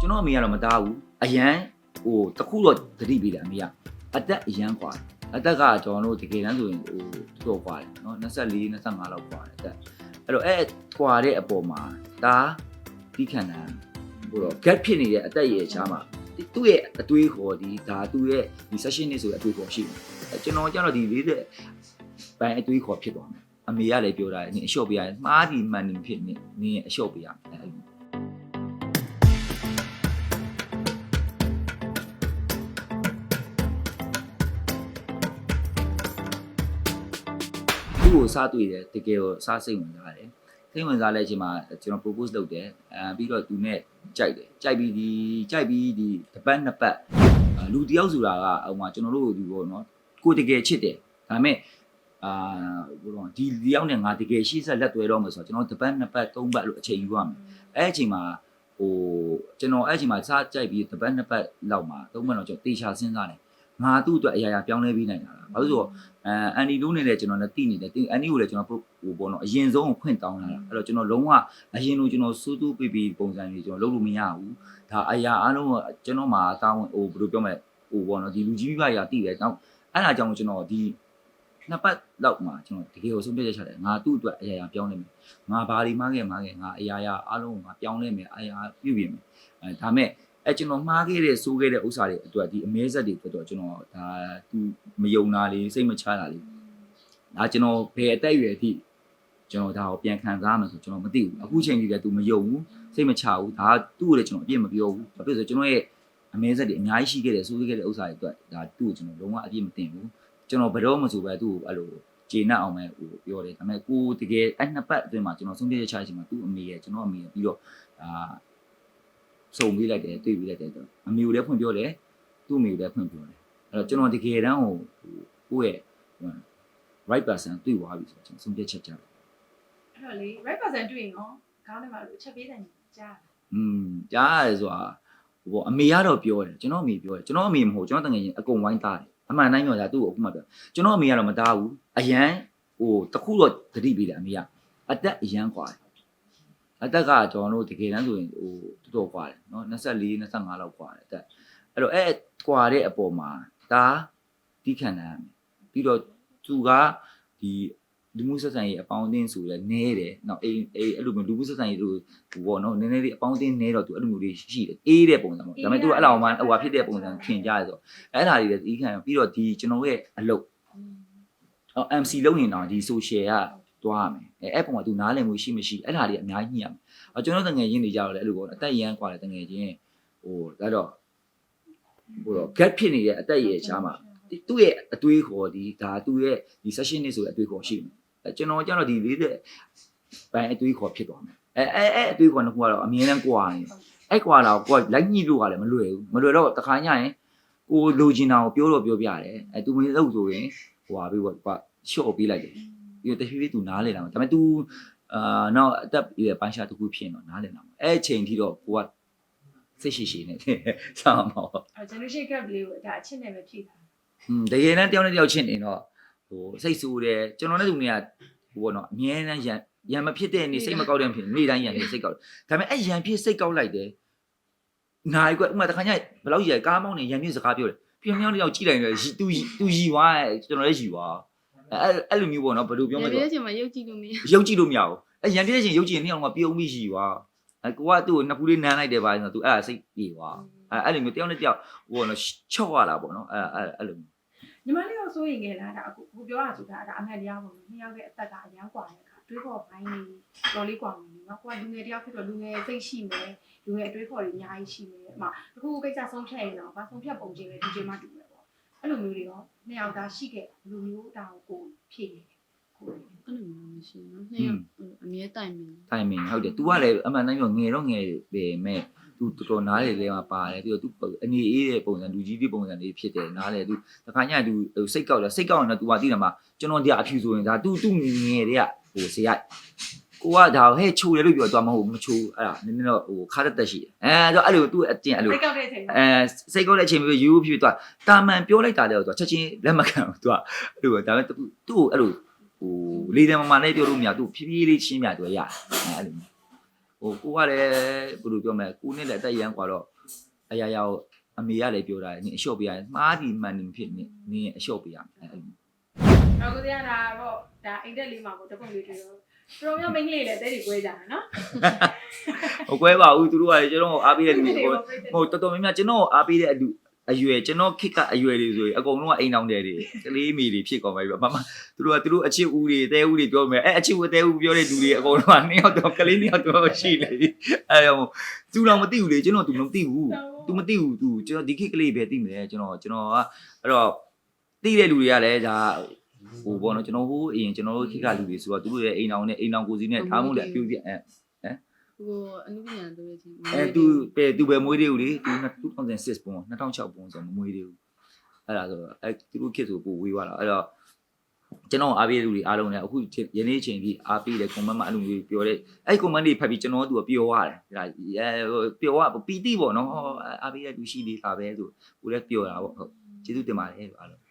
ကျွန်တော်အမေကတော့မသားဘူးအရန်ဟိုတခုတော့သတိပေးတယ်အမေကအသက်အရန်กว่าအသက်ကကျွန်တော်တို့တကယ်တမ်းဆိုရင်ဟိုတော်တော်กว่าတယ်နော်24 25လောက်กว่าတယ်အသက်အဲ့တော့အဲ့กว่าတဲ့အပေါ်မှာဒါပြီးခံတာဟိုတော့ gap ဖြစ်နေတဲ့အသက်ရဲ့ချားမှာသူ့ရဲ့အတွေးခေါ်ဒီဒါသူ့ရဲ့ဒီ session နေဆိုတဲ့အတွေးခေါ်ရှိတယ်အဲ့ကျွန်တော်ကျတော့ဒီ40ဘိုင်းအတွေးခေါ်ဖြစ်သွားမယ်အမေကလည်းပြောတာနင်အလျှော့ပေးရတယ်မှားဒီမှန်နေဖြစ်နေနင်အလျှော့ပေးရမယ် သူ့ကိုစားတွေ့တယ်တကယ်ကိုစားစိတ်ဝင်စားတယ်စိတ်ဝင်စားလဲအချိန်မှာကျွန်တော် propose လုပ်တယ်အဲပြီးတော့သူနဲ့ကြိုက်တယ်ကြိုက်ပြီးဒီကြိုက်ပြီးဒီတစ်ပတ်နှစ်ပတ်အာလူတယောက်ဆိုတာကဟိုမှာကျွန်တော်တို့ဒီပေါ့နော်ကိုတကယ်ချစ်တယ်ဒါပေမဲ့အာဘယ်လိုဒီတယောက်နဲ့ငါတကယ်ရှိဆက်လက်သွဲတော့မယ်ဆိုတော့ကျွန်တော်တစ်ပတ်နှစ်ပတ်သုံးပတ်လို့အချိန်ယူရမယ်အဲ့အချိန်မှာဟိုကျွန်တော်အဲ့အချိန်မှာစားကြိုက်ပြီးတစ်ပတ်နှစ်ပတ်လောက်မှာသုံးပတ်တော့ကျွန်တော်တေချာစဉ်းစားတယ် ငါသူ့အတွက်အရာရာပြောင်းလဲပြီးနိုင်တာလားဘာလို့လဲဆိုတော့အဲအန်ဒီလိုနေလဲကျွန်တော်လည်းသိနေတယ်အန်ဒီကိုလည်းကျွန်တော်ဟိုပေါ့နော်အရင်ဆုံးကိုခွင့်တောင်းလာတာအဲ့တော့ကျွန်တော်လုံးဝအရင်လိုကျွန်တော်စူးတူးပြပြပုံစံတွေကျွန်တော်လုပ်လို့မရဘူးဒါအရာအားလုံးကကျွန်တော်မှာတာဝန်ဟိုဘယ်လိုပြောမလဲဟိုပေါ့နော်ဒီလူကြီးမိဘရာတည်တယ်တော့အဲ့ဒါကြောင့်ကျွန်တော်ဒီနှစ်ပတ်လောက်မှာကျွန်တော်တကယ်ကိုဆုံးဖြတ်ချက်ချတယ်ငါသူ့အတွက်အရာရာပြောင်းနေမယ်ငါဘာဒီမားခဲ့မားခဲ့ငါအရာရာအားလုံးကိုငါပြောင်းလဲမယ်အရာပြုပြင်မယ်အဲဒါမဲ့ အဲကျွန်တော်မှားခဲ့တဲ့စိုးခဲ့တဲ့ဥစ္စာတွေအတွက်ဒီအမဲဆက်တွေအတွက်တော့ကျွန်တော်ဒါသူမယုံတာလေးစိတ်မချတာလေးဒါကျွန်တော်ဘယ်အသက်အရွယ်အထိကျွန်တော်ဒါကိုပြန်ခံစားမယ်ဆိုကျွန်တော်မသိဘူးအခုချိန်ကြီးလည်း तू မယုံဘူးစိတ်မချဘူးဒါသူ့ကိုလည်းကျွန်တော်အပြစ်မပြောဘူးဘာဖြစ်လို့လဲဆိုကျွန်တော်ရဲ့အမဲဆက်တွေအများကြီးရှိခဲ့တယ်ဆိုခဲ့တဲ့ဥစ္စာတွေအတွက်ဒါသူ့ကိုကျွန်တော်လုံးဝအပြစ်မတင်ဘူးကျွန်တော်ဘယ်တော့မှဆိုပဲသူ့ကိုအဲ့လိုကျေနပ်အောင်ပဲဟိုပြောတယ်ဒါပေမဲ့ကိုတကယ်အဲ့နှစ်ပတ်အတွင်းမှာကျွန်တော်ဆုံးဖြတ်ချက်ချချိန်မှာသူ့အမေရဲ့ကျွန်တော်အမေရဲ့ပြီးတော့အာ စုံပေးလိုက်တယ်တွေ့ပေးလိုက်တယ်အမေကိုလည်းဖွင့်ပြောတယ်သူ့အမေကိုလည်းဖွင့်ပြောတယ်အဲ့တော့ကျွန်တော်တကယ်တမ်းဟိုကိုယ့်ရဲ့ right person တွေ့သွားပြီဆိုတော့ကျွန်တော်ဆုံးဖြတ်ချက်ကြတယ် အဲ့တော့လေ right person တွေ့ရင်ရောခေါင်းထဲမှာလို့အချက်ပေးတယ်ကြား ။อืมကြားရတယ်ဆိုတာဟိုအမေကတော့ပြောတယ်ကျွန်တော်အမေပြောတယ်ကျွန်တော်အမေမဟုတ်ကျွန်တော်တငယ်ချင်းအကုန်ဝိုင်းသားတယ်အမှန်တိုင်းပြောတာသူ့ကိုအခုမှပြောကျွန်တော်အမေကတော့မသားဘူးအရန်ဟိုတခုတော့သတိပေးတယ်အမေကအသက်အရန်กว่าတယ် အသက်ကကျွန်တော်တို့တကယ်တမ်းဆိုရင်ဟိုတော်တော်กว่าတယ်နော်24 25လောက်กว่าတယ်အသက်အဲ့တော့အဲ့กว่าတဲ့အပေါ်မှာဒါပြီးခံနိုင်ရမယ်ပြီးတော့သူကဒီလူမှုဆက်ဆံရေးအပေါင်းအသင်းဆိုလဲနဲတယ်။နော်အေးအေးအဲ့လိုမျိုးလူမှုဆက်ဆံရေးတို့ဟိုပေါ့နော်နည်းနည်းလေးအပေါင်းအသင်းနဲတော့သူအဲ့လိုမျိုးလေးရှိတယ်။အေးတဲ့ပုံစံပေါ့။ဒါပေမဲ့သူကအဲ့လောက်မှဟိုဟာဖြစ်တဲ့ပုံစံထင်ကြရဆို။အဲ့ဒါတွေလည်းဒီခံပြီးတော့ဒီကျွန်တော်ရဲ့အလုပ်အော် MC လုံးရင်တော့ဒီ social က တွားရမယ်။အဲအဲ့ပုံမှာသူနားလည်မှုရှိမရှိအဲ့ဒါတွေအများကြီးညှိရမယ်။အော်ကျွန်တော်တငယ်ချင်းတွေကြတော့လေအဲ့လိုပေါ့အသက်ရမ်းกว่าတဲ့တငယ်ချင်းဟိုဒါတော့ဟိုတော့ gap ဖြစ်နေတဲ့အသက်ရဲ့ချားမှာ သူ့ရဲ့အတွေးခေါ်ဒီဒါသူ့ရဲ့ဒီ session နေဆိုတဲ့အတွေးခေါ်ရှိတယ်အဲကျွန်တော်ကျတော့ဒီ40ဘိုင်းအတွေးခေါ်ဖြစ်သွားမယ်အဲအဲအဲအတွေးခေါ်နှစ်ခုကတော့အမြဲတမ်းကွာနေအဲ့ကွာတော့ကိုကလိုက်ညှိလို့ကလည်းမလွယ်ဘူးမလွယ်တော့တခါညရင်ကိုလိုချင်တာကိုပြောတော့ပြောပြတယ်အဲသူမင်းလို့ဆိုရင်ဟိုဟာပြီးတော့ကွာရှော့ပေးလိုက်တယ် ပြီးတော့တဖြည်းဖြည်းသူနားလေတာဒါပေမဲ့ तू အာနောက်အသက်ရဲ့ပိုင်းခြားတစ်ခုဖြစ်တော့နားလေတာအဲ့အချိန်ထိတော့ကိုကစိတ်ရှိရှိနေစောင်းမှာပေါ့ အဲ့ generation gap လေးကိုဒါအချက်နဲ့ပဲဖြည့်ထား อืมတကယ်တမ်းတယောက်နဲ့တယောက်ချင်းနေတော့ဟိုစိတ်ဆူတယ်ကျွန်တော်နဲ့သူနေကဟိုပေါ့နော်အမြဲတမ်းရံရံမဖြစ်တဲ့နေစိတ်မကောက်တဲ့ဖြစ်နေတိုင်းရံနေစိတ်ကောက်တယ်ဒါပေမဲ့အဲ့ရံဖြစ်စိတ်ကောက်လိုက်တယ်နိုင်ကွဥမာတခါကျဘယ်လောက်ရကားမောင်းနေရံဖြစ်စကားပြောတယ်ပြောင်းပြောင်းတယောက်ကြည့်လိုက်တယ်ရီသူသူရီွားကျွန်တော်လည်းရီွား အဲ့အဲ့လိုမျိုးပေါ့နော်ဘယ်လိုပြောမလဲ ဒီအချိန်မှာရုပ်ကြည့်လို့မရ ရုပ်ကြည့်လို့မရဘူးအဲ့ရံဖြစ်တဲ့ချိန်ရုပ်ကြည့်ရင်နှစ်ယောက်ကပြုံးပြီးရီွားအဲ့ကိုကသူ့ကိုနှစ်ခုလေးနမ်းလိုက်တယ်ပါဆိုတော့ तू အဲ့ဒါစိတ်ပြေသွားအဲ့အဲ့လိုမျိုးတယောက်နဲ့တယောက်ဟိုပေါ့နော်ချော့ရတာပေါ့နော်အဲ့အဲ့အဲ့လိုမျိုး ညီမလေးရောစိုးရင်ငယ်လားဒါအခုကိုပြောရဆိုတာဒါအမှန်တရားပေါ့နော်နှစ်ယောက်ရဲ့အသက်ကအရန်กว่าတဲ့အခါတွေးခေါ်ဘိုင်းနေတော်လေးกว่าမယ်နော်ကိုကလူငယ်တယောက်ဖြစ်တော့လူငယ်စိတ်ရှိမယ်လူငယ်အတွေးခေါ်တွေအများကြီးရှိမယ်အမတခုခုကိစ္စဆုံးဖြတ်ရင်တော့ဘာဆုံးဖြတ်ပုံချင်းပဲဒီချိန်မှတူမယ်ပေါ့ ယ် အဲ့လိုမျိုးတွေရောနှစ်ယောက်သားရှိခဲ့ဘယ်လိုမျိုးဒါကိုကိုဖြည့်နေကို အဲ့လိုမျိုးမရှိဘူးနော်နှစ်ယောက်အမြဲတိုင်မင်း တိုင်မင်ဟုတ်တယ် तू ကလည်းအမှန်တမ်းပြောငယ်တော့ငယ်ပေမဲ့ तू တော်တော်နားလေလေမှာပါတယ်ပြီးတော့ तू အနေအေးတဲ့ပုံစံလူကြီးတဲ့ပုံစံလေးဖြစ်တယ်နားလေ तू တခါည तू စိတ်ကောက်တယ်စိတ်ကောက်ရင်တော့ तू ကသိတယ်မှာကျွန်တော်တရားအဖြူဆိုရင်ဒါ तू तू ငယ်တဲ့ကဟိုဇေယို ကိုကဒါဟဲ့ချိုတယ်လို့ပြောတော့မဟုတ်ဘူးမချိုးအဲ့ဒါနည်းနည်းတော့ဟိုခါတက်တက်ရှိတယ်အဲတော့အဲ့လိုသူ့အတင်အဲ့လိုစိတ်ကောက်တဲ့အချိန်အဲစိတ်ကောက်တဲ့အချိန်မျိုးယူဖြစ်သွားတာမန်ပြောလိုက်တာလည်းတော့ချက်ချင်းလက်မခံဘူးသူကအဲ့လိုဒါပေမဲ့သူ့ကိုအဲ့လိုဟိုလေးတယ်မမနဲ့ပြောလို့မရသူ့ဖြည်းဖြည်းလေးချင်းမြတွေ့ရတယ်အဲ့လိုဟိုကိုကလည်းဘယ်လိုပြောမလဲကိုနဲ့လည်းအသက်ရမ်းกว่าတော့အရာရာကိုအမေကလည်းပြောတာနင်အလျှော့ပေးရတယ်မှားဒီမှန်နေဖြစ်နေနင်အလျှော့ပေးရမယ်အဲ့လိုတော့ကိုတရားဒါပေါ့ဒါအိတ်တက်လေးမှာပေါ့တပုတ်လေးတွေတော့ ပရိုမျိုးမိန်းကလေးလည်းတဲ့တွေကွဲကြတယ်နော်ဟိုကွဲပါဘူးသူတို့ကလည်းကျွန်တော်ကိုအားပေးတဲ့လူတွေဟိုဟိုတော်တော်များများကျွန်တော်ကိုအားပေးတဲ့အလူအရွယ်ကျွန်တော်ခစ်ကအရွယ်တွေဆိုရင်အကုန်လုံးကအိမ်အောင်တယ်တွေကလေးမီတွေဖြစ်ကုန်ပါပြီမမသူတို့ကသူတို့အချစ်ဦးတွေတဲဦးတွေပြောမယ်အဲအချစ်ဦးတဲဦးပြောတဲ့လူတွေအကုန်လုံးကနှစ်ယောက်တော့ကလေးနှစ်ယောက်တော့ရှိနေပြီအဲဟိုသူတော့မသိဘူးလေကျွန်တော်သူမသိဘူး तू မသိဘူး तू ကျွန်တော်ဒီခေတ်ကလေးပဲသိမယ်ကျွန်တော်ကျွန်တော်ကအဲ့တော့သိတဲ့လူတွေကလည်းဒါ ဟိုပေါ့နော်ကျွန်တော်ဟိုအရင်ကျွန်တော်တို့ခေတ်ကလူတွေဆိုတော့သူတို့ရဲ့အိမ်အောင်နဲ့အိမ်အောင်ကိုစီနဲ့ထားမှုလည်းအပြုပြအဲဟိုအနုပညာတို့ရဲ့ချင်းအဲသူပဲသူပဲမွေးသေးဘူးလေသူ2006ပုံ2006ပုံဆိုမမွေးသေးဘူးအဲ့ဒါဆိုတော့အဲသူတို့ခေတ်ဆိုပိုဝေးသွားတာအဲ့တော့ကျွန်တော်အားပေးလူတွေအားလုံးလည်းအခုယနေ့ချိန်ကြီးအားပေးတဲ့ comment မှာအလုံးတွေပြောတဲ့အဲ့ comment တွေဖတ်ပြီးကျွန်တော်တို့ကပြောရတယ်ဒါပြောရပီတိပေါ့နော်အားပေးတဲ့လူရှိသေးတာပဲဆိုကိုလည်းပြောတာပေါ့ဟုတ်ကျေးဇူးတင်ပါတယ်အားလုံး